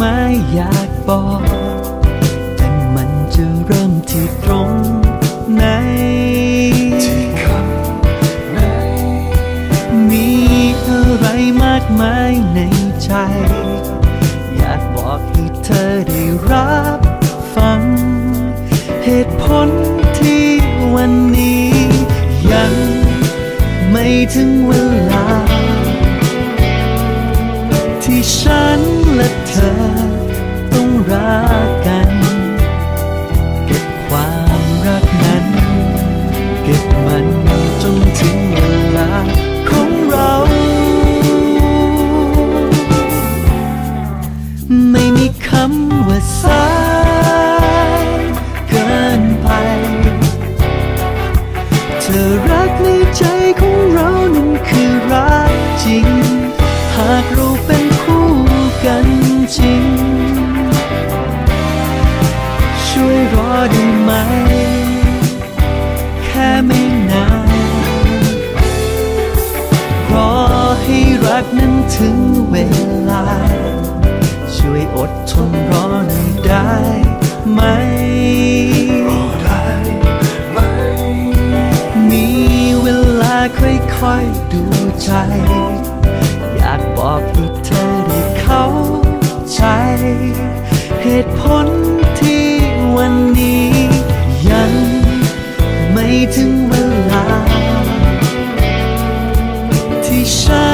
มายอยากบอก แต่มันจะเริ่มที่ตรงไหนที่คำไหน มีอะไรมากมายในใจ อยากบอกให้เธอได้รับฟัง เหตุผลที่วันนี้ ยังไม่ถึงเวลา ที่ฉัน ไม่มีคำว่าสายเกินไป เธอรักในใจของเรานั้นคือรักจริง หากเราเป็นคู่กันจริง ช่วยรอได้ไหม แค่ไม่นานรอให้รักนั้นถึง ทนรอหน่อยได้ไหมรอได้ไหม มีเวลาค่อยๆดูใจ อยากบอกให้เธอได้เข้าใจ เหตุผลที่วันนี้ ยังไม่ถึงเวลา ที่ฉัน